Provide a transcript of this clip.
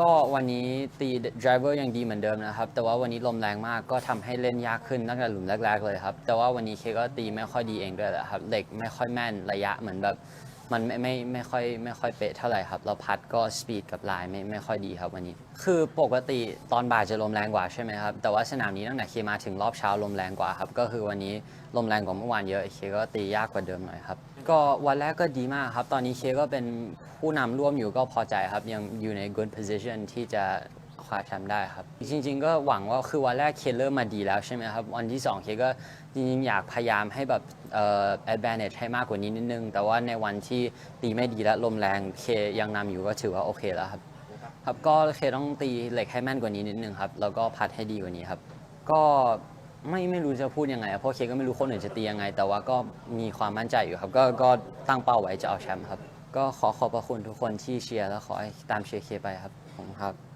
ก็วันนี้ตีดรเวอร์ยังดีเหมือนเดิมนะครับ แต่ว่าวันนี้ลมแรงมากก็ทำให้เล่นยากขึ้นตั้งแต่หลุมแรกๆเลยครับ แต่ว่าวันนี้เคก็ตีไม่ค่อยดีเองด้วยแหละครับเหล็กไม่ค่อยแม่นระยะเหมือนแบบ มันไม่ไม่ไม่ค่อยไม่ค่อยเป๊ะเท่าไหร่ครับ เราพัดก็สปีดกับลายไม่ไม่ค่อยดีครับวันนี้ คือปกติตอนบ่ายจะลมแรงกว่าใช่ไหมครับ แต่ว่าสนามนี้ตั้งแต่เคมาถึงรอบเช้าลมแรงกว่าครับ ก็คือวันนี้ลมแรงกว่าเมื่อวานเยอะเคก็ตียากกว่าเดิมหน่อยครับ ก็วันแรกก็ดีมากครับ ตอนนี้เคก็เป็นผู้นำร่วมอยู่ก็พอใจครับ ยังอยู่ใน good position ที่จะ คว้าแชมป์ได้ครับ จริง ๆ ก็หวังว่าคือวันแรกเคเริ่มมาดีแล้วใช่ไหมครับ วันที่ 2 เคก็จริงๆ อยากพยายามให้แบบเอ่อ advantage ให้มากกว่านี้นิดนึง แต่ว่าในวันที่ตีไม่ดีและลมแรงเคยังนำอยู่ก็ถือว่าโอเคแล้วครับ ครับก็เคต้องตีเหล็กให้แม่นกว่านี้นิดนึงครับ แล้วก็พัดให้ดีกว่านี้ครับ ก็ไม่ไม่รู้จะพูดยังไงอะเพราะเคก็ไม่รู้คนอื่นจะตียังไง แต่ว่าก็มีความมั่นใจอยู่ครับ ก็ก็ตั้งเป้าไว้จะเอาแชมป์ครับ ก็ขอขอบพระคุณทุกคนที่เชียร์และขอให้ตามเชียร์เคไปครับผมครับ